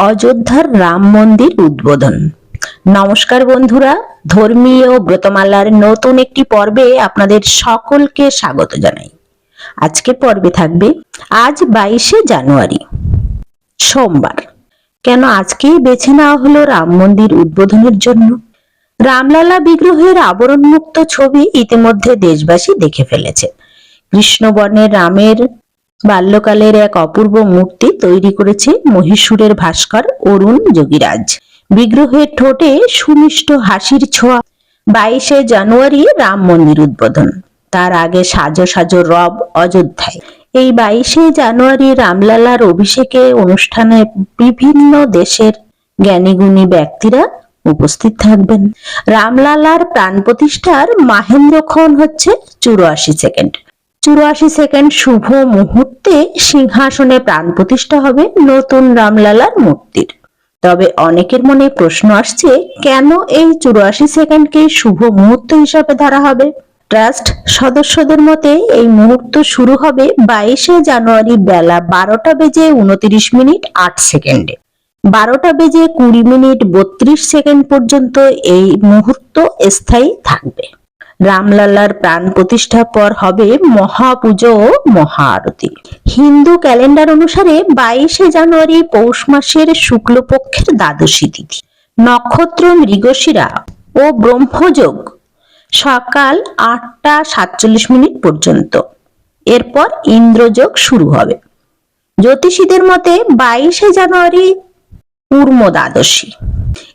অযোধ্যার রাম মন্দির উদ্বোধন। নমস্কার বন্ধুরা, ধর্মীয় ব্রতমালার নতুন একটি পর্বে আপনাদের সকলকে স্বাগত জানাই। আজকের পর্বে থাকবে, আজ বাইশে জানুয়ারি, সোমবার। কেন আজকেই বেছে নেওয়া হলো রাম মন্দির উদ্বোধনের জন্য? রামলালা বিগ্রহের আবরণমুক্ত ছবি ইতিমধ্যে দেশবাসী দেখে ফেলেছে। কৃষ্ণবর্ণের রামের বাল্যকালের এক অপূর্ব মূর্তি তৈরি করেছে মহীশূরের ভাস্কর অরুণ যোগীরাজ। বিগ্রহের ঠোঁটে সুমিষ্ট হাসির ছোঁয়া, বাইশে জানুয়ারি রাম মন্দির উদ্বোধন। তার আগে সাজো সাজো রব অযোধ্যায়। এই বাইশে জানুয়ারি রামলালার অভিষেকে অনুষ্ঠানে বিভিন্ন দেশের জ্ঞানীগুণী ব্যক্তিরা উপস্থিত থাকবেন। রামলালার প্রাণ প্রতিষ্ঠার মাহেন্দ্রক্ষণ হচ্ছে চুরাশি সেকেন্ড। চুরাশি সেকেন্ড শুভ মুহূর্তে সিংহাসনে প্রাণ প্রতিষ্ঠা হবে নতুন রামলালার মূর্তির। তবে অনেকের মনে প্রশ্ন আসছে, কেন এই চুরাশি সেকেন্ডকে শুভ মুহূর্ত হিসাবে ধরা হবে? ট্রাস্ট সদস্যদের মতে এই মুহূর্ত শুরু হবে বাইশে জানুয়ারি বেলা বারোটা বেজে উনত্রিশ মিনিট আট সেকেন্ডে বারোটা বেজে কুড়ি মিনিট বত্রিশ সেকেন্ড পর্যন্ত এই মুহূর্ত স্থায়ী থাকবে। রামলালার প্রাণ প্রতিষ্ঠার পর হবে মহাপুজো ও মহা আরতি হিন্দু ক্যালেন্ডার অনুসারে বাইশে জানুয়ারি পৌষ মাসের শুক্লপক্ষের দ্বাদশী তিথি। নক্ষত্র মৃগশিরা ও ব্রহ্মযোগ সকাল আটটা সাতচল্লিশ মিনিট পর্যন্ত। এরপর ইন্দ্রযোগ শুরু হবে। জ্যোতিষীদের মতে বাইশে জানুয়ারি পূর্ম দ্বাদশী।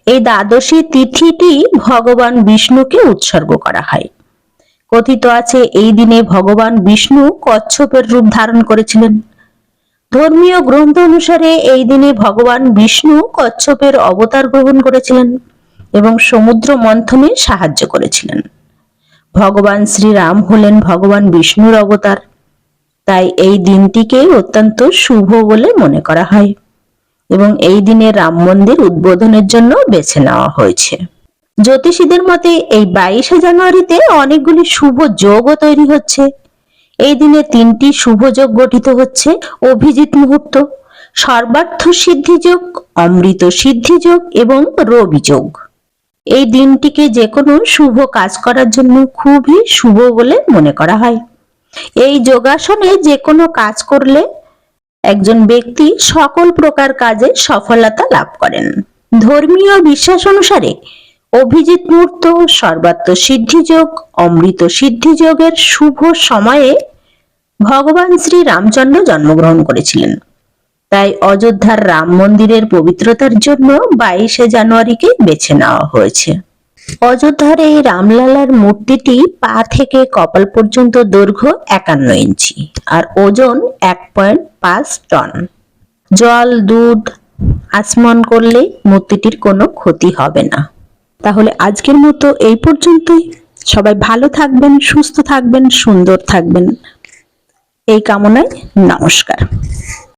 এই দ্বাদশী তিথিটি ভগবান বিষ্ণুকে উৎসর্গ করা হয়। কথিত আছে, এই দিনে ভগবান বিষ্ণু কচ্ছপের রূপ ধারণ করেছিলেন। ধর্মীয় গ্রন্থ অনুসারে এই দিনে ভগবান বিষ্ণু কচ্ছপের অবতার গ্রহণ করেছিলেন এবং সমুদ্র মন্থনে সাহায্য করেছিলেন। ভগবান শ্রীরাম হলেন ভগবান বিষ্ণুর অবতার। তাই এই দিনটিকে অত্যন্ত শুভ বলে মনে করা হয় এবং এই দিনে রাম মন্দির উদ্বোধনের জন্য বেছে নেওয়া হয়েছে। জ্যোতিষীদের মতে এই বাইশে জানুয়ারিতে অনেকগুলি শুভ যোগও তৈরি হচ্ছে। এই দিনে তিনটি শুভ যোগ গঠিত হচ্ছে, অভিজিৎ মুহূর্ত, সর্বার্থ সিদ্ধি যোগ, অমৃত সিদ্ধি যোগ এবং রবি যোগ। এই দিনটিকে যে কোনো শুভ কাজ করার জন্য খুবই শুভ বলে মনে করা হয়। এই যোগাসনে যে কোনো কাজ করলে একজন ব্যক্তি সকল প্রকার কাজে সফলতা লাভ করেন। ধর্মীয় বিশ্বাস অনুসারে অভিজিৎ মুহূর্ত সর্বাত্ম সিদ্ধিযোগ, অমৃত সিদ্ধিযোগের শুভ সময়ে ভগবান শ্রী রামচন্দ্র জন্মগ্রহণ করেছিলেন। তাই অযোধ্যার রাম মন্দিরের পবিত্রতার জন্য বাইশে জানুয়ারিকে বেছে নেওয়া হয়েছে। অযোধ্যার এই রামলালার মূর্তিটি পা থেকে কপাল পর্যন্ত দৈর্ঘ্য একান্ন ইঞ্চি আর ওজন এক পয়েন্ট পাঁচ টন। জল, দুধ, আচমন করলে মূর্তিটির কোনো ক্ষতি হবে না। তাহলে আজকের মতো এই পর্যন্তই। সবাই ভালো থাকবেন, সুস্থ থাকবেন, সুন্দর থাকবেন। এই কামনায় নমস্কার।